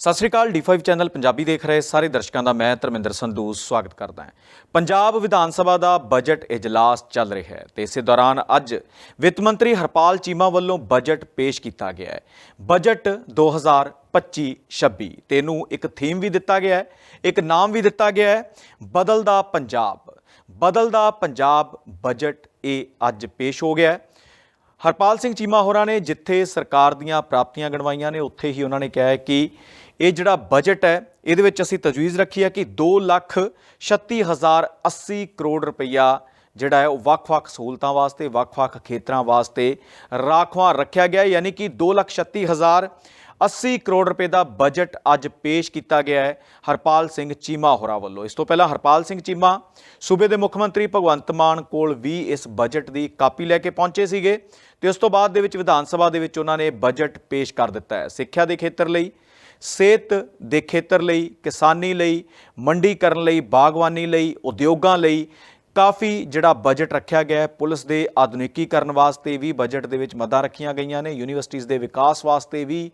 ਸਤਿ ਸ੍ਰੀ ਅਕਾਲ D5 channel Punjabi ਦੇਖ ਰਹੇ ਸਾਰੇ ਦਰਸ਼ਕਾਂ ਦਾ ਮੈਂ ਧਰਮਿੰਦਰ ਸੰਧੂ ਸਵਾਗਤ ਕਰਦਾ ਹਾਂ। ਪੰਜਾਬ ਵਿਧਾਨ ਸਭਾ ਦਾ ਬਜਟ ਇਜਲਾਸ ਚੱਲ ਰਿਹਾ ਹੈ ਤੇ ਇਸੇ ਦੌਰਾਨ ਅੱਜ ਵਿੱਤ ਮੰਤਰੀ ਹਰਪਾਲ ਚੀਮਾ ਵੱਲੋਂ ਬਜਟ ਪੇਸ਼ ਕੀਤਾ ਗਿਆ ਹੈ। ਬਜਟ 2025-26 ਤੇ ਇਹਨੂੰ ਇੱਕ ਥੀਮ ਵੀ ਦਿੱਤਾ ਗਿਆ ਹੈ, ਇੱਕ ਨਾਮ ਵੀ ਦਿੱਤਾ ਗਿਆ ਹੈ, ਬਦਲਦਾ ਪੰਜਾਬ। ਬਦਲਦਾ ਪੰਜਾਬ ਬਜਟ ਇਹ ਅੱਜ ਪੇਸ਼ ਹੋ ਗਿਆ ਹੈ। ਹਰਪਾਲ ਸਿੰਘ ਚੀਮਾ ਹੋਰਾਂ ਨੇ ਜਿੱਥੇ ਸਰਕਾਰ ਦੀਆਂ ਪ੍ਰਾਪਤੀਆਂ ਗਣਵਾਈਆਂ ਨੇ, ਉੱਥੇ ਹੀ ਉਹਨਾਂ ਨੇ ਕਿਹਾ ਹੈ ਕਿ ਇਹ ਜਿਹੜਾ ਬਜਟ ਹੈ, ਇਹਦੇ ਵਿੱਚ ਅਸੀਂ ਤਜਵੀਜ਼ ਰੱਖੀ ਹੈ ਕਿ 2 ਲੱਖ 36080 ਕਰੋੜ ਰੁਪਈਆ ਜਿਹੜਾ ਹੈ ਉਹ ਵੱਖ-ਵੱਖ ਸਹੂਲਤਾਂ ਵਾਸਤੇ, ਵੱਖ-ਵੱਖ ਖੇਤਰਾਂ ਵਾਸਤੇ ਰਾਖਵਾਂ ਰੱਖਿਆ ਗਿਆ ਯਾਨੀ ਕਿ 236080 ਕਰੋੜ ਰੁਪਏ ਦਾ ਬਜਟ ਅੱਜ ਪੇਸ਼ ਕੀਤਾ ਗਿਆ ਹੈ ਹਰਪਾਲ ਸਿੰਘ ਚੀਮਾ ਹੋਰਾਂ ਵੱਲੋਂ। ਇਸ ਤੋਂ ਪਹਿਲਾਂ ਹਰਪਾਲ ਸਿੰਘ ਚੀਮਾ, ਸੂਬੇ ਦੇ ਮੁੱਖ ਮੰਤਰੀ ਭਗਵੰਤ ਮਾਨ ਕੋਲ ਵੀ ਇਸ ਬਜਟ ਦੀ ਕਾਪੀ ਲੈ ਕੇ ਪਹੁੰਚੇ ਸੀਗੇ ਤੇ ਉਸ ਤੋਂ ਬਾਅਦ ਦੇ ਵਿੱਚ ਵਿਧਾਨ ਸਭਾ ਦੇ ਵਿੱਚ ਉਹਨਾਂ ਨੇ ਬਜਟ ਪੇਸ਼ ਕਰ ਦਿੱਤਾ ਹੈ ਸਿੱਖਿਆ ਦੇ ਖੇਤਰ ਲਈ। ਸਿਹਤ ਦੇ ਖੇਤਰ ਲਈ ਕਿਸਾਨੀ ਲਈ ਮੰਡੀਕਰਨ ਲਈ ਬਾਗਵਾਨੀ ਲਈ ਉਦਯੋਗਾਂ ਲਈ ਕਾਫੀ ਜਿਹੜਾ ਬਜਟ ਰੱਖਿਆ ਗਿਆ ਹੈ ਪੁਲਿਸ ਦੇ ਆਧੁਨਿਕੀਕਰਨ ਵਾਸਤੇ ਵੀ ਬਜਟ ਦੇ ਵਿੱਚ ਮਦਾਂ ਰੱਖੀਆਂ ਗਈਆਂ ਨੇ ਯੂਨੀਵਰਸਿਟੀਜ਼ ਦੇ ਵਿਕਾਸ ਵਾਸਤੇ ਵੀ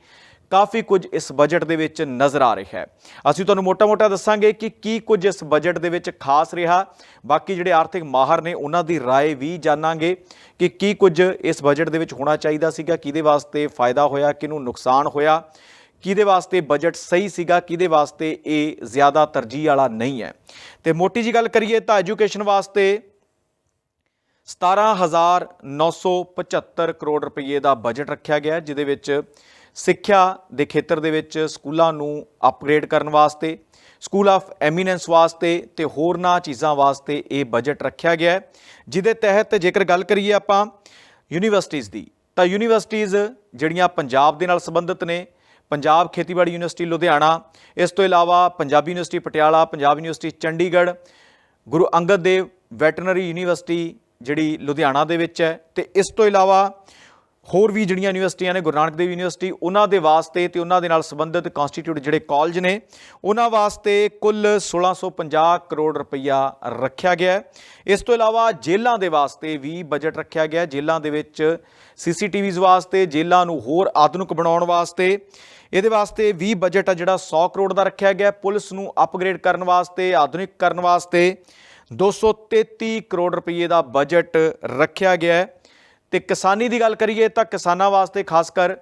ਕਾਫੀ ਕੁਝ ਇਸ ਬਜਟ ਦੇ ਵਿੱਚ ਨਜ਼ਰ ਆ ਰਿਹਾ ਹੈ ਅਸੀਂ ਤੁਹਾਨੂੰ ਮੋਟਾ-ਮੋਟਾ ਦੱਸਾਂਗੇ ਕਿ ਕੀ ਕੁਝ ਇਸ ਬਜਟ ਦੇ ਵਿੱਚ ਖਾਸ ਰਿਹਾ ਬਾਕੀ ਜਿਹੜੇ ਆਰਥਿਕ ਮਾਹਰ ਨੇ ਉਹਨਾਂ ਦੀ رائے ਵੀ ਜਾਣਾਂਗੇ ਕਿ ਕੀ ਕੁਝ ਇਸ ਬਜਟ ਦੇ ਵਿੱਚ ਹੋਣਾ ਚਾਹੀਦਾ ਸੀਗਾ ਕਿਹਦੇ ਵਾਸਤੇ ਫਾਇਦਾ ਹੋਇਆ ਕਿਹਨੂੰ ਨੁਕਸਾਨ ਹੋਇਆ ਕਿਹਦੇ ਵਾਸਤੇ ਬਜਟ ਸਹੀ ਸੀਗਾ, ਕਿਹਦੇ ਵਾਸਤੇ ਇਹ ਜ਼ਿਆਦਾ ਤਰਜੀਹ ਵਾਲਾ ਨਹੀਂ ਹੈ। ਤੇ ਮੋਟੀ ਜੀ ਗੱਲ ਕਰੀਏ ਤਾਂ ਐਜੂਕੇਸ਼ਨ ਵਾਸਤੇ 17975 ਕਰੋੜ ਰੁਪਏ ਦਾ ਬਜਟ ਰੱਖਿਆ ਗਿਆ, ਜਿਹਦੇ ਵਿੱਚ ਸਿੱਖਿਆ ਦੇ ਖੇਤਰ ਦੇ ਵਿੱਚ ਸਕੂਲਾਂ ਨੂੰ ਅਪਗ੍ਰੇਡ ਕਰਨ ਵਾਸਤੇ ਸਕੂਲ ਆਫ ਐਮੀਨੈਂਸ ਵਾਸਤੇ ਤੇ ਹੋਰਨਾਂ ਚੀਜ਼ਾਂ ਵਾਸਤੇ ਇਹ ਬਜਟ ਰੱਖਿਆ ਗਿਆ ਹੈ, ਜਿਹਦੇ ਤਹਿਤ ਜੇਕਰ ਗੱਲ ਕਰੀਏ ਆਪਾਂ ਯੂਨੀਵਰਸਿਟੀਜ਼ ਦੀ, ਤਾਂ ਯੂਨੀਵਰਸਿਟੀਜ਼ ਜਿਹੜੀਆਂ ਪੰਜਾਬ ਦੇ ਨਾਲ ਸੰਬੰਧਿਤ ਨੇ ਪੰਜਾਬ ਖੇਤੀਬਾੜੀ ਯੂਨੀਵਰਸਿਟੀ ਲੁਧਿਆਣਾ, ਇਸ ਤੋਂ ਇਲਾਵਾ Punjabi University Patiala, Punjab University Chandigarh, Guru Angad Dev Veterinary University ਜਿਹੜੀ ਲੁਧਿਆਣਾ ਦੇ ਵਿੱਚ ਹੈ ਤੇ ਇਸ ਤੋਂ ਇਲਾਵਾ ਹੋਰ ਵੀ ਜਿਹੜੀਆਂ ਯੂਨੀਵਰਸਿਟੀਆਂ ਨੇ, ਗੁਰੂ ਨਾਨਕ ਦੇਵ ਯੂਨੀਵਰਸਿਟੀ, ਉਹਨਾਂ ਦੇ ਵਾਸਤੇ ਤੇ ਉਹਨਾਂ ਦੇ ਨਾਲ ਸੰਬੰਧਿਤ ਕਨਸਟੀਟਿਊਟ ਜਿਹੜੇ ਕਾਲਜ ਨੇ, ਉਹਨਾਂ ਵਾਸਤੇ ਕੁੱਲ 1650 ਕਰੋੜ ਰੁਪਈਆ ਰੱਖਿਆ ਗਿਆ ਇਸ ਤੋਂ ਇਲਾਵਾ ਜੇਲ੍ਹਾਂ ਦੇ ਵਾਸਤੇ ਵੀ ਬਜਟ ਰੱਖਿਆ ਗਿਆ ਜੇਲ੍ਹਾਂ ਦੇ ਵਿੱਚ ਸੀਸੀਟੀਵੀਜ਼ ਵਾਸਤੇ, ਜੇਲ੍ਹਾਂ ਨੂੰ ਹੋਰ ਆਧੁਨਿਕ ਬਣਾਉਣ ਵਾਸਤੇ ਇਹਦੇ ਵਾਸਤੇ ਵੀ ਬਜਟ ਆ ਜਿਹੜਾ 100 ਕਰੋੜ ਦਾ ਰੱਖਿਆ ਗਿਆ। ਪੁਲਿਸ ਨੂੰ ਅਪਗ੍ਰੇਡ ਕਰਨ ਵਾਸਤੇ, ਆਧੁਨਿਕ ਕਰਨ ਵਾਸਤੇ 233 ਕਰੋੜ ਰੁਪਏ ਦਾ ਬਜਟ ਰੱਖਿਆ ਗਿਆ ਹੈ। ਤੇ ਕਿਸਾਨੀ ਦੀ ਗੱਲ ਕਰੀਏ ਤਾਂ ਕਿਸਾਨਾਂ ਵਾਸਤੇ ਖਾਸ ਕਰ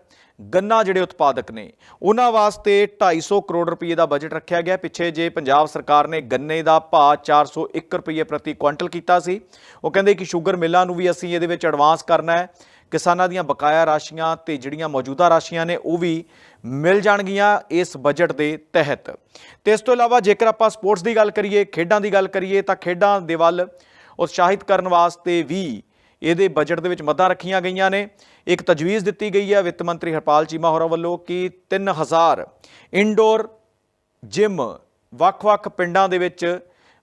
ਗੰਨਾ ਜਿਹੜੇ ਉਤਪਾਦਕ ਨੇ, ਉਹਨਾਂ ਵਾਸਤੇ 250 ਕਰੋੜ ਰੁਪਏ ਦਾ ਬਜਟ ਰੱਖਿਆ ਗਿਆ। ਪਿੱਛੇ ਜੇ ਪੰਜਾਬ ਸਰਕਾਰ ਨੇ ਗੰਨੇ ਦਾ ਭਾਅ 401 ਰੁਪਏ ਪ੍ਰਤੀ ਕੁਇੰਟਲ ਕੀਤਾ ਸੀ। ਉਹ ਕਹਿੰਦੇ ਕਿ ਸ਼ੂਗਰ ਮਿੱਲਾਂ ਨੂੰ ਵੀ ਅਸੀਂ ਇਹਦੇ ਵਿੱਚ ਐਡਵਾਂਸ ਕਰਨਾ ਹੈ। ਕਿਸਾਨਾਂ ਦੀਆਂ ਬਕਾਇਆ ਰਾਸ਼ੀਆਂ ਤੇ ਜਿਹੜੀਆਂ ਮੌਜੂਦਾ ਰਾਸ਼ੀਆਂ ਨੇ ਉਹ ਵੀ ਮਿਲ ਜਾਣਗੀਆਂ ਇਸ ਬਜਟ ਦੇ ਤਹਿਤ। ਤੇ ਇਸ ਤੋਂ ਇਲਾਵਾ ਜੇਕਰ ਆਪਾਂ ਸਪੋਰਟਸ ਦੀ ਗੱਲ ਕਰੀਏ, ਖੇਡਾਂ ਦੀ ਗੱਲ ਕਰੀਏ, ਤਾਂ ਖੇਡਾਂ ਦੇ ਵੱਲ ਉਤਸ਼ਾਹਿਤ ਕਰਨ ਵਾਸਤੇ ਵੀ ਇਹਦੇ ਬਜਟ ਦੇ ਵਿੱਚ ਮੱਦਾਂ ਰੱਖੀਆਂ ਗਈਆਂ ਨੇ। ਇੱਕ ਤਜਵੀਜ਼ ਦਿੱਤੀ ਗਈ ਹੈ ਵਿੱਤ ਮੰਤਰੀ ਹਰਪਾਲ ਚੀਮਾ ਹੋਰਾਂ ਵੱਲੋਂ ਕਿ 3000 ਇਨਡੋਰ ਜਿਮ ਵੱਖ-ਵੱਖ ਪਿੰਡਾਂ ਦੇ ਵਿੱਚ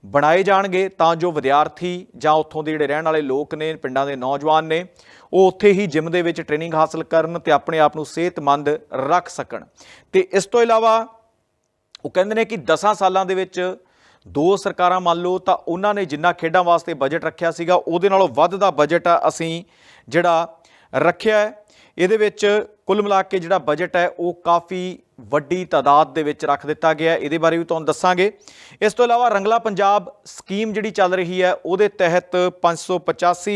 ਬਣਾਏ ਜਾਣਗੇ, ਤਾਂ ਜੋ ਵਿਦਿਆਰਥੀ ਜਾਂ ਉੱਥੋਂ ਦੇ ਜਿਹੜੇ ਰਹਿਣ ਵਾਲੇ ਲੋਕ ਨੇ, ਪਿੰਡਾਂ ਦੇ ਨੌਜਵਾਨ ਨੇ, ਉਹ ਉੱਥੇ ਹੀ ਜਿਮ ਦੇ ਵਿੱਚ ਟ੍ਰੇਨਿੰਗ ਹਾਸਲ ਕਰਨ ਤੇ ਆਪਣੇ ਆਪ ਨੂੰ ਸਿਹਤਮੰਦ ਰੱਖ ਸਕਣ। ਤੇ ਇਸ ਤੋਂ ਇਲਾਵਾ ਉਹ ਕਹਿੰਦੇ ਨੇ ਕਿ 10 ਸਾਲਾਂ ਦੇ ਵਿੱਚ ਦੋ ਸਰਕਾਰਾਂ ਮੰਨ ਲਓ, ਤਾਂ ਉਹਨਾਂ ਨੇ ਜਿੰਨਾ ਖੇਡਾਂ ਵਾਸਤੇ ਬਜਟ ਰੱਖਿਆ ਸੀਗਾ, ਉਹਦੇ ਨਾਲੋਂ ਵੱਧ ਦਾ ਬਜਟ ਅਸੀਂ ਜਿਹੜਾ ਰੱਖਿਆ ਇਹਦੇ ਵਿੱਚ ਕੁੱਲ ਮਿਲਾ ਕੇ ਜਿਹੜਾ ਬਜਟ ਹੈ ਉਹ ਕਾਫੀ ਵੱਡੀ ਤਾਦਾਦ ਦੇ ਵਿੱਚ ਰੱਖ ਦਿੱਤਾ ਗਿਆ ਇਹਦੇ ਬਾਰੇ ਵੀ ਤੁਹਾਨੂੰ ਦੱਸਾਂਗੇ। ਇਸ ਤੋਂ ਇਲਾਵਾ ਰੰਗਲਾ ਪੰਜਾਬ ਸਕੀਮ ਜਿਹੜੀ ਚੱਲ ਰਹੀ ਹੈ, ਉਹਦੇ ਤਹਿਤ 585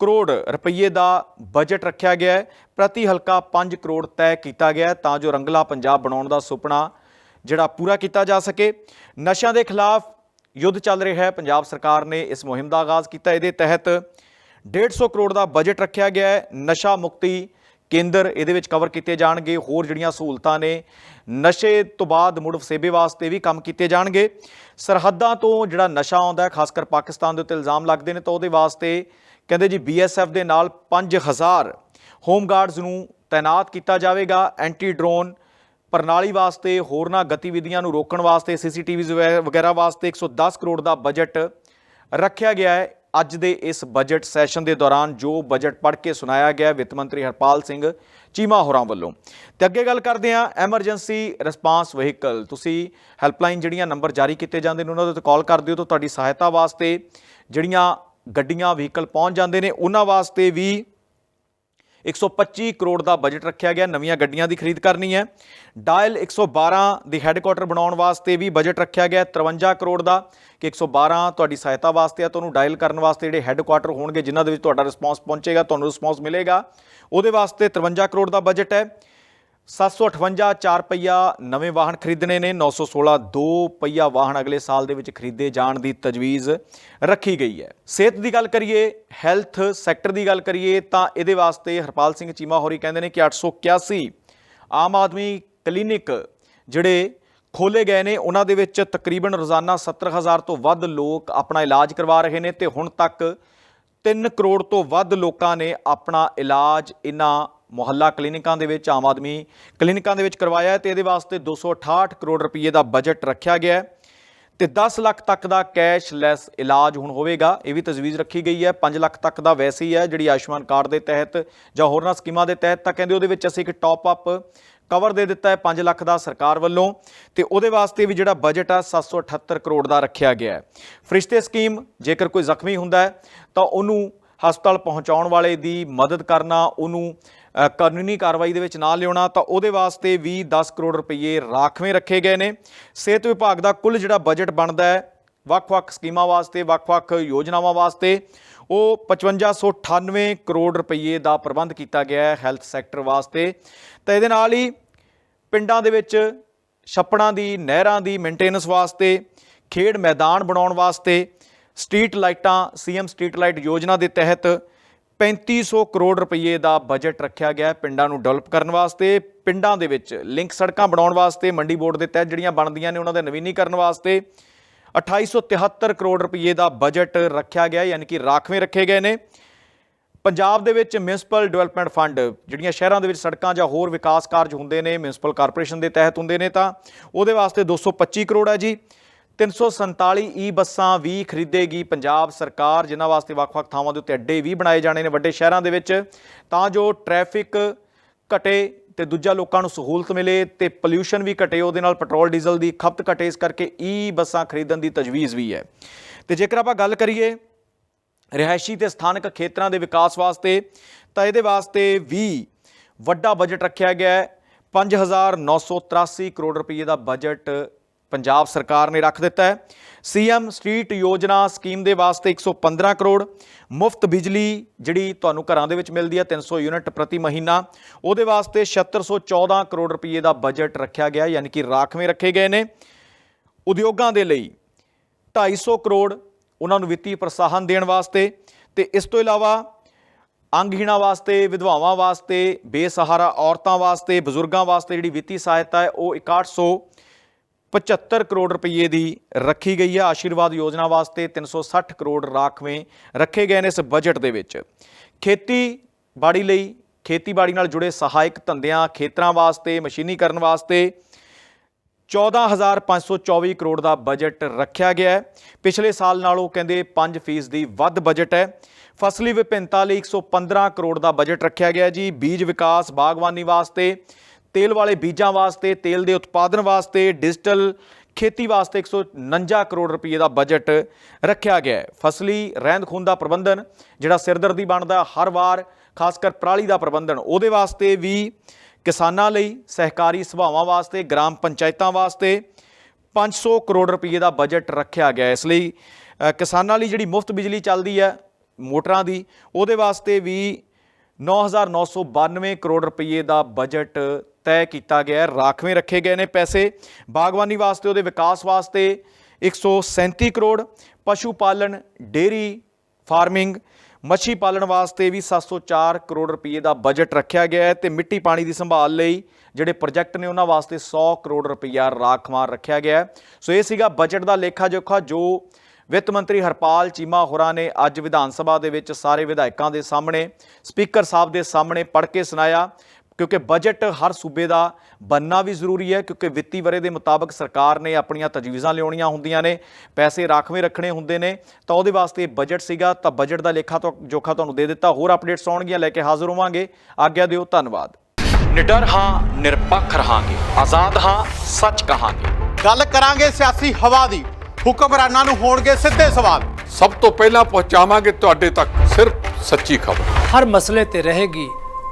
ਕਰੋੜ ਰੁਪਏ ਦਾ ਬਜਟ ਰੱਖਿਆ ਗਿਆ ਹੈ। ਪ੍ਰਤੀ ਹਲਕਾ 5 ਕਰੋੜ ਤੈਅ ਕੀਤਾ ਗਿਆ ਤਾਂ ਜੋ ਰੰਗਲਾ ਪੰਜਾਬ ਬਣਾਉਣ ਦਾ ਸੁਪਨਾ ਜਿਹੜਾ ਪੂਰਾ ਕੀਤਾ ਜਾ ਸਕੇ। ਨਸ਼ਿਆਂ ਦੇ ਖਿਲਾਫ ਯੁੱਧ ਚੱਲ ਰਿਹਾ ਹੈ। ਪੰਜਾਬ ਸਰਕਾਰ ਨੇ ਇਸ ਮੁਹਿੰਮ ਦਾ ਆਗਾਜ਼ ਕੀਤਾ। ਇਹਦੇ ਤਹਿਤ 150 ਕਰੋੜ ਦਾ ਬਜਟ ਰੱਖਿਆ ਗਿਆ ਹੈ। ਨਸ਼ਾ ਮੁਕਤੀ ਕੇਂਦਰ ਇਹਦੇ ਵਿੱਚ ਕਵਰ ਕੀਤੇ ਜਾਣਗੇ, ਹੋਰ ਜਿਹੜੀਆਂ ਸਹੂਲਤਾਂ ਨੇ, ਨਸ਼ੇ ਤੋਂ ਬਾਅਦ ਮੁੜ ਵਸੇਬੇ ਵਾਸਤੇ ਵੀ ਕੰਮ ਕੀਤੇ ਜਾਣਗੇ। ਸਰਹੱਦਾਂ ਤੋਂ ਜਿਹੜਾ ਨਸ਼ਾ ਆਉਂਦਾ ਹੈ, ਖਾਸ ਕਰ ਪਾਕਿਸਤਾਨ ਦੇ ਉੱਤੇ ਇਲਜ਼ਾਮ ਲੱਗਦੇ ਨੇ ਤਾਂ ਉਹਦੇ ਵਾਸਤੇ ਕਹਿੰਦੇ ਜੀ ਬੀਐਸਐਫ ਦੇ ਨਾਲ 5000 ਹੋਮ ਗਾਰਡਸ ਨੂੰ ਤਾਇਨਾਤ ਕੀਤਾ ਜਾਵੇਗਾ। ਐਂਟੀ ਡਰੋਨ ਪ੍ਰਣਾਲੀ ਵਾਸਤੇ, ਹੋਰਨਾਂ ਗਤੀਵਿਧੀਆਂ ਨੂੰ ਰੋਕਣ ਵਾਸਤੇ ਸੀਸੀਟੀਵੀਜ਼ ਵਗੈਰਾ ਵਾਸਤੇ 110 ਕਰੋੜ ਦਾ ਬਜਟ ਰੱਖਿਆ ਗਿਆ ਹੈ। ਅੱਜ ਦੇ ਇਸ ਬਜਟ ਸੈਸ਼ਨ ਦੇ ਦੌਰਾਨ ਜੋ ਬਜਟ ਪੜ੍ਹ ਕੇ ਸੁਣਾਇਆ ਗਿਆ ਵਿੱਤ ਮੰਤਰੀ ਹਰਪਾਲ ਸਿੰਘ ਚੀਮਾ ਹੋਰਾਂ ਵੱਲੋਂ। ਤੇ ਅੱਗੇ ਗੱਲ ਕਰਦੇ ਹਾਂ ਐਮਰਜੈਂਸੀ ਰਿਸਪਾਂਸ ਵਹੀਕਲ ਤੁਸੀਂ ਹੈਲਪਲਾਈਨ ਜਿਹੜੀਆਂ ਨੰਬਰ ਜਾਰੀ ਕੀਤੇ ਜਾਂਦੇ ਨੇ, ਉਹਨਾਂ ਦੇ ਉੱਤੇ ਕਾਲ ਕਰਦੇ ਹੋ ਤਾਂ ਤੁਹਾਡੀ ਸਹਾਇਤਾ ਵਾਸਤੇ ਜਿਹੜੀਆਂ ਗੱਡੀਆਂ ਵਹੀਕਲ ਪਹੁੰਚ ਜਾਂਦੇ ਨੇ, ਉਹਨਾਂ ਵਾਸਤੇ ਵੀ 125 ਕਰੋੜ ਦਾ ਬਜਟ ਰੱਖਿਆ ਗਿਆ, ਨਵੀਆਂ ਗੱਡੀਆਂ ਦੀ ਖਰੀਦ ਕਰਨੀ ਹੈ। ਡਾਇਲ 112 ਦੀ ਹੈੱਡਕੁਆਟਰ ਬਣਾਉਣ ਵਾਸਤੇ ਵੀ ਬਜਟ ਰੱਖਿਆ ਗਿਆ ਹੈ 53 ਕਰੋੜ ਦਾ, ਕਿ 112 ਤੁਹਾਡੀ ਸਹਾਇਤਾ ਵਾਸਤੇ ਆ ਤੁਹਾਨੂੰ ਡਾਇਲ ਕਰਨ ਵਾਸਤੇ ਜਿਹੜੇ ਹੈੱਡਕੁਆਟਰ ਹੋਣਗੇ, ਜਿਨ੍ਹਾਂ ਦੇ ਵਿੱਚ ਤੁਹਾਡਾ ਰਿਸਪੌਂਸ ਪਹੁੰਚੇਗਾ, ਤੁਹਾਨੂੰ ਰਿਸਪੌਂਸ ਮਿਲੇਗਾ। ਉਹਦੇ ਵਾਸਤੇ 53 ਕਰੋੜ ਦਾ ਬਜਟ ਹੈ। 758 ਚਾਰ ਪਹੀਆ ਨਵੇਂ ਵਾਹਨ ਖਰੀਦਣੇ ਨੇ 916 ਦੋ ਪਹੀਆ ਵਾਹਨ ਅਗਲੇ ਸਾਲ ਦੇ ਵਿੱਚ ਖਰੀਦੇ ਜਾਣ ਦੀ ਤਜਵੀਜ਼ ਰੱਖੀ ਗਈ ਹੈ। ਸਿਹਤ ਦੀ ਗੱਲ ਕਰੀਏ, ਹੈਲਥ ਸੈਕਟਰ ਦੀ ਗੱਲ ਕਰੀਏ, ਤਾਂ ਇਹਦੇ ਵਾਸਤੇ ਹਰਪਾਲ ਸਿੰਘ ਚੀਮਾ ਹੋਰੀ ਕਹਿੰਦੇ ਨੇ ਕਿ 881 ਆਮ ਆਦਮੀ ਕਲੀਨਿਕ ਜਿਹੜੇ ਖੋਲੇ ਗਏ ਨੇ, ਉਹਨਾਂ ਦੇ ਵਿੱਚ ਤਕਰੀਬਨ ਰੋਜ਼ਾਨਾ 70000 ਤੋਂ ਵੱਧ ਲੋਕ ਆਪਣਾ ਇਲਾਜ ਕਰਵਾ ਰਹੇ ਨੇ ਤੇ ਹੁਣ ਤੱਕ 3 ਕਰੋੜ ਤੋਂ ਵੱਧ ਲੋਕਾਂ ਨੇ ਆਪਣਾ ਇਲਾਜ ਇਹਨਾਂ ਮੁਹੱਲਾ ਕਲੀਨਿਕਾਂ ਦੇ ਵਿੱਚ ਆਮ ਆਦਮੀ ਕਲੀਨਿਕਾਂ ਦੇ ਵਿੱਚ ਕਰਵਾਇਆ ਹੈ ਤੇ ਇਹਦੇ ਵਾਸਤੇ 268 ਕਰੋੜ ਰੁਪਏ ਦਾ ਬਜਟ ਰੱਖਿਆ ਗਿਆ ਹੈ ਤੇ 10 ਲੱਖ ਤੱਕ ਦਾ ਕੈਸ਼ਲੈਸ ਇਲਾਜ ਹੁਣ ਹੋਵੇਗਾ, ਇਹ ਵੀ ਤਜਵੀਜ਼ ਰੱਖੀ ਗਈ ਹੈ। 5 ਲੱਖ ਤੱਕ ਦਾ ਵੈਸੇ ਹੀ ਹੈ ਜਿਹੜੀ ਆਯੁਸ਼ਮਾਨ ਕਾਰਡ ਦੇ ਤਹਿਤ ਜਾਂ ਹੋਰਨਾਂ ਸਕੀਮਾਂ ਦੇ ਤਹਿਤ, ਤਾਂ ਕਹਿੰਦੇ ਉਹਦੇ ਵਿੱਚ ਅਸੀਂ ਇੱਕ ਟੌਪ ਅਪ ਕਵਰ ਦੇ ਦਿੱਤਾ ਹੈ 5 ਲੱਖ ਦਾ ਸਰਕਾਰ ਵੱਲੋਂ ਤੇ ਉਹਦੇ ਵਾਸਤੇ ਵੀ ਜਿਹੜਾ ਬਜਟ ਆ 778 ਕਰੋੜ ਦਾ ਰੱਖਿਆ ਗਿਆ ਹੈ। ਫਰਿਸ਼ਤੇ ਸਕੀਮ, ਜੇਕਰ ਕੋਈ ਜ਼ਖਮੀ ਹੁੰਦਾ ਹੈ, ਤਾਂ ਉਹਨੂੰ ਹਸਪਤਾਲ ਪਹੁੰਚਾਉਣ ਵਾਲੇ ਦੀ ਮਦਦ ਕਰਨਾ, ਉਹਨੂੰ ਕਾਨੂੰਨੀ ਕਾਰਵਾਈ ਦੇ ਵਿੱਚ ਨਾ ਲਿਆਉਣਾ, ਤਾਂ ਉਹਦੇ ਵਾਸਤੇ ਵੀ 10 ਕਰੋੜ ਰੁਪਏ ਰਾਖਵੇਂ ਰੱਖੇ ਗਏ ਨੇ। ਸਿਹਤ ਵਿਭਾਗ ਦਾ ਕੁੱਲ ਜਿਹੜਾ ਬਜਟ ਬਣਦਾ ਹੈ, ਵੱਖ-ਵੱਖ ਸਕੀਮਾਂ ਵਾਸਤੇ, ਵੱਖ-ਵੱਖ ਯੋਜਨਾਵਾਂ ਵਾਸਤੇ, ਉਹ 5598 ਕਰੋੜ ਰੁਪਏ ਦਾ ਪ੍ਰਬੰਧ ਕੀਤਾ ਗਿਆ ਹੈ ਹੈਲਥ ਸੈਕਟਰ ਵਾਸਤੇ। ਤਾਂ ਇਹਦੇ ਨਾਲ ਹੀ ਪਿੰਡਾਂ ਦੇ ਵਿੱਚ ਛੱਪੜਾਂ ਦੀ, ਨਹਿਰਾਂ ਦੀ ਮੇਨਟੇਨੈਂਸ ਵਾਸਤੇ, ਖੇਡ ਮੈਦਾਨ ਬਣਾਉਣ ਵਾਸਤੇ, ਸਟਰੀਟ ਲਾਈਟਾਂ, ਸੀਐਮ ਸਟਰੀਟ ਲਾਈਟ ਯੋਜਨਾ ਦੇ ਤਹਿਤ 3500 ਕਰੋੜ ਰੁਪਏ ਦਾ ਬਜਟ ਰੱਖਿਆ ਗਿਆ ਹੈ ਪਿੰਡਾਂ ਨੂੰ ਡਿਵੈਲਪ ਕਰਨ ਵਾਸਤੇ। ਪਿੰਡਾਂ ਦੇ ਵਿੱਚ ਲਿੰਕ ਸੜਕਾਂ ਬਣਾਉਣ ਵਾਸਤੇ, ਮੰਡੀ ਬੋਰਡ ਦੇ ਤਹਿਤ ਜਿਹੜੀਆਂ ਬਣਦੀਆਂ ਨੇ ਉਹਨਾਂ ਦੇ ਨਵੀਨੀਕਰਨ ਵਾਸਤੇ। 2873 ਕਰੋੜ ਰੁਪਏ ਦਾ ਬਜਟ ਰੱਖਿਆ ਗਿਆ, ਯਾਨੀ ਕਿ ਰਾਖਵੇਂ ਰੱਖੇ ਗਏ ਨੇ। ਪੰਜਾਬ ਦੇ ਵਿੱਚ ਮਿਊਨਿਸਪਲ ਡਿਵੈਲਪਮੈਂਟ ਫੰਡ, ਜਿਹੜੀਆਂ ਸ਼ਹਿਰਾਂ ਦੇ ਵਿੱਚ ਸੜਕਾਂ ਜਾਂ ਹੋਰ ਵਿਕਾਸ ਕਾਰਜ ਹੁੰਦੇ ਨੇ ਮਿਊਨਿਸਪਲ ਕਾਰਪੋਰੇਸ਼ਨ ਦੇ ਤਹਿਤ ਹੁੰਦੇ ਨੇ ਤਾਂ ਉਹਦੇ ਵਾਸਤੇ 225 ਕਰੋੜ ਹੈ ਜੀ। 347 ਈ ਬੱਸਾਂ ਵੀ ਖਰੀਦੇਗੀ ਪੰਜਾਬ ਸਰਕਾਰ, ਜਿਨ੍ਹਾਂ ਵਾਸਤੇ ਵੱਖ-ਵੱਖ ਥਾਵਾਂ ਦੇ ਉੱਤੇ ਅੱਡੇ ਵੀ ਬਣਾਏ ਜਾਣੇ ਨੇ ਵੱਡੇ ਸ਼ਹਿਰਾਂ ਦੇ ਵਿੱਚ। ਤਾਂ ਜੋ ਟ੍ਰੈਫਿਕ ਘਟੇ ਤੇ ਦੂਜਾ ਲੋਕਾਂ ਨੂੰ ਸਹੂਲਤ ਮਿਲੇ ਤੇ ਪੋਲਿਊਸ਼ਨ ਵੀ ਘਟੇ, ਉਹਦੇ ਨਾਲ ਪੈਟਰੋਲ, ਡੀਜ਼ਲ ਦੀ ਖਪਤ ਘਟੇ, ਇਸ ਕਰਕੇ ਈ ਬੱਸਾਂ ਖਰੀਦਣ ਦੀ ਤਜਵੀਜ਼ ਵੀ ਹੈ। ਤੇ ਜੇਕਰ ਆਪਾਂ ਗੱਲ ਕਰੀਏ ਰਿਹਾਇਸ਼ੀ ਤੇ ਸਥਾਨਕ ਖੇਤਰਾਂ ਦੇ ਵਿਕਾਸ ਵਾਸਤੇ, ਤਾਂ ਇਹਦੇ ਵਾਸਤੇ ਵੀ ਵੱਡਾ ਬਜਟ ਰੱਖਿਆ ਗਿਆ ਹੈ। 5983 ਕਰੋੜ ਰੁਪਏ ਦਾ ਬਜਟ ਪੰਜਾਬ ਸਰਕਾਰ ਨੇ ਰੱਖ ਦਿੱਤਾ ਹੈ। ਸੀਐਮ ਸਟਰੀਟ ਯੋਜਨਾ ਸਕੀਮ ਦੇ ਵਾਸਤੇ 115 ਕਰੋੜ ਮੁਫਤ ਬਿਜਲੀ ਜਿਹੜੀ ਤੁਹਾਨੂੰ ਘਰਾਂ ਦੇ ਵਿੱਚ ਮਿਲਦੀ ਹੈ 300 ਯੂਨਿਟ ਪ੍ਰਤੀ ਮਹੀਨਾ। ਉਹਦੇ ਵਾਸਤੇ 7614 ਕਰੋੜ ਰੁਪਏ ਦਾ ਬਜਟ ਰੱਖਿਆ ਗਿਆ, ਯਾਨੀ ਕਿ ਰਾਖਵੇਂ ਰੱਖੇ ਗਏ ਨੇ। ਉਦਯੋਗਾਂ ਦੇ ਲਈ 250 ਕਰੋੜ ਉਹਨਾਂ ਨੂੰ ਵਿੱਤੀ ਪ੍ਰੋਤਸਾਹਨ ਦੇਣ ਵਾਸਤੇ ਤੇ ਇਸ ਤੋਂ ਇਲਾਵਾ ਅੰਗਹੀਣਾਂ ਵਾਸਤੇ, ਵਿਧਵਾਵਾਂ ਵਾਸਤੇ, ਬੇਸਹਾਰਾ ਔਰਤਾਂ ਵਾਸਤੇ, ਬਜ਼ੁਰਗਾਂ ਵਾਸਤੇ ਜਿਹੜੀ ਵਿੱਤੀ ਸਹਾਇਤਾ ਹੈ, ਉਹ 6175 ਕਰੋੜ ਰੁਪਏ ਦੀ ਰੱਖੀ ਗਈ ਹੈ ਆਸ਼ੀਰਵਾਦ ਯੋਜਨਾ ਵਾਸਤੇ 360 ਕਰੋੜ ਰਾਖਵੇਂ ਰੱਖੇ ਗਏ ਨੇ ਇਸ ਬਜਟ ਦੇ ਵਿੱਚ। ਖੇਤੀਬਾੜੀ ਲਈ ਖੇਤੀਬਾੜੀ ਨਾਲ ਜੁੜੇ ਸਹਾਇਕ ਧੰਦਿਆਂ, ਖੇਤਰਾਂ ਵਾਸਤੇ, ਮਸ਼ੀਨੀਕਰਨ ਵਾਸਤੇ 14524 ਕਰੋੜ ਦਾ ਬਜਟ ਰੱਖਿਆ ਗਿਆ ਹੈ। ਪਿਛਲੇ ਸਾਲ ਨਾਲੋਂ ਕਹਿੰਦੇ 5% ਦੀ ਵੱਧ ਬਜਟ ਹੈ। ਫਸਲੀ ਵਿਭਿੰਨਤਾ ਲਈ 115 ਕਰੋੜ ਦਾ ਬਜਟ ਰੱਖਿਆ ਗਿਆ ਜੀ। ਬੀਜ ਵਿਕਾਸ ਬਾਗਬਾਨੀ ਵਾਸਤੇ ਤੇਲ ਵਾਲੇ ਬੀਜਾਂ ਵਾਸਤੇ, ਤੇਲ ਦੇ ਉਤਪਾਦਨ ਵਾਸਤੇ, ਡਿਜੀਟਲ ਖੇਤੀ ਵਾਸਤੇ 149 ਕਰੋੜ ਰੁਪਏ ਦਾ ਬਜਟ ਰੱਖਿਆ ਗਿਆ ਹੈ। ਫਸਲੀ ਰਹਿੰਦ ਖੂੰਹਦ ਦਾ ਪ੍ਰਬੰਧਨ ਜਿਹੜਾ ਸਿਰਦਰਦੀ ਬਣਦਾ ਹਰ ਵਾਰ ਖਾਸ ਕਰ ਪਰਾਲੀ ਦਾ ਪ੍ਰਬੰਧਨ, ਉਹਦੇ ਵਾਸਤੇ ਵੀ ਕਿਸਾਨਾਂ ਲਈ ਸਹਿਕਾਰੀ ਸਭਾਵਾਂ ਵਾਸਤੇ, ਗ੍ਰਾਮ ਪੰਚਾਇਤਾਂ ਵਾਸਤੇ 500 ਕਰੋੜ ਰੁਪਏ ਦਾ ਬਜਟ ਰੱਖਿਆ ਗਿਆ ਇਸ ਲਈ ਕਿਸਾਨਾਂ ਲਈ ਜਿਹੜੀ ਮੁਫਤ ਬਿਜਲੀ ਚੱਲਦੀ ਹੈ, ਮੋਟਰਾਂ ਦੀ, ਉਹਦੇ ਵਾਸਤੇ ਵੀ 9992 ਕਰੋੜ ਰੁਪਏ ਦਾ ਬਜਟ ਤੈਅ ਕੀਤਾ ਗਿਆ ਹੈ। ਰਾਖਵੇਂ ਰੱਖੇ ਗਏ ਨੇ ਪੈਸੇ। ਬਾਗਬਾਨੀ ਵਾਸਤੇ, ਉਹਦੇ ਵਿਕਾਸ ਵਾਸਤੇ 137 ਕਰੋੜ। ਪਸ਼ੂ ਪਾਲਣ ਡੇਰੀ ਫਾਰਮਿੰਗ, ਮੱਛੀ ਪਾਲਣ ਵਾਸਤੇ ਵੀ 704 ਕਰੋੜ ਰੁਪਏ ਦਾ ਬਜਟ ਰੱਖਿਆ ਗਿਆ ਹੈ ਤੇ ਮਿੱਟੀ ਪਾਣੀ ਦੀ ਸੰਭਾਲ ਲਈ ਜਿਹੜੇ ਪ੍ਰੋਜੈਕਟ ਨੇ, ਉਹਨਾਂ ਵਾਸਤੇ 100 ਕਰੋੜ ਰੁਪਇਆ ਰਾਖਵਾਂ ਰੱਖਿਆ ਗਿਆ ਹੈ। ਸੋ ਇਹ ਸੀਗਾ ਬਜਟ ਦਾ ਲੇਖਾ ਜੋਖਾ ਜੋ ਵਿੱਤ ਮੰਤਰੀ ਹਰਪਾਲ ਚੀਮਾ ਹੋਰਾਂ ਨੇ ਅੱਜ ਵਿਧਾਨ ਸਭਾ ਦੇ ਵਿੱਚ ਸਾਰੇ ਵਿਧਾਇਕਾਂ ਦੇ ਸਾਹਮਣੇ, ਸਪੀਕਰ ਸਾਹਿਬ ਦੇ ਸਾਹਮਣੇ ਪੜ੍ਹ ਕੇ ਸੁਣਾਇਆ। ਕਿਉਂਕਿ ਬਜਟ ਹਰ ਸੂਬੇ ਦਾ ਬੰਨਾ ਵੀ ਜ਼ਰੂਰੀ ਹੈ ਕਿਉਂਕਿ ਵਿੱਤੀ ਵਰੇ ਦੇ ਮੁਤਾਬਕ ਸਰਕਾਰ ਨੇ ਆਪਣੀਆਂ ਤਜਵੀਜ਼ਾਂ ਲਿਆਉਣੀਆਂ ਹੁੰਦੀਆਂ ਨੇ ਪੈਸੇ ਰਾਖਵੇਂ ਰੱਖਣੇ ਹੁੰਦੇ ਨੇ ਤਾਂ ਉਹਦੇ ਵਾਸਤੇ ਬਜਟ ਸੀਗਾ ਤਾਂ ਬਜਟ ਦਾ ਲੇਖਾ ਤੋਂ ਜੋਖਾ ਤੁਹਾਨੂੰ ਦੇ ਦਿੱਤਾ ਹੋਰ ਅਪਡੇਟਸ ਆਉਣਗੀਆਂ ਲੈ ਕੇ ਹਾਜ਼ਰ ਹੋਵਾਂਗੇ ਆਗਿਆ ਦਿਓ ਧੰਨਵਾਦ। ਨਿਡਰ ਹਾਂ ਨਿਰਪੱਖ ਰਹਾਂਗੇ ਆਜ਼ਾਦ ਹਾਂ ਸੱਚ ਕਹਾਂਗੇ। ਗੱਲ ਕਰਾਂਗੇ ਸਿਆਸੀ ਹਵਾ ਦੀ ਹੁਕਮਰਾਨਾਂ ਨੂੰ ਹੋਣਗੇ ਸਿੱਧੇ ਸਵਾਲ। ਸਭ ਤੋਂ ਪਹਿਲਾਂ ਪਹੁੰਚਾਵਾਂਗੇ ਤੁਹਾਡੇ ਤੱਕ ਸਿਰਫ ਸੱਚੀ ਖਬਰ। ਹਰ ਮਸਲੇ ਤੇ ਰਹੇਗੀ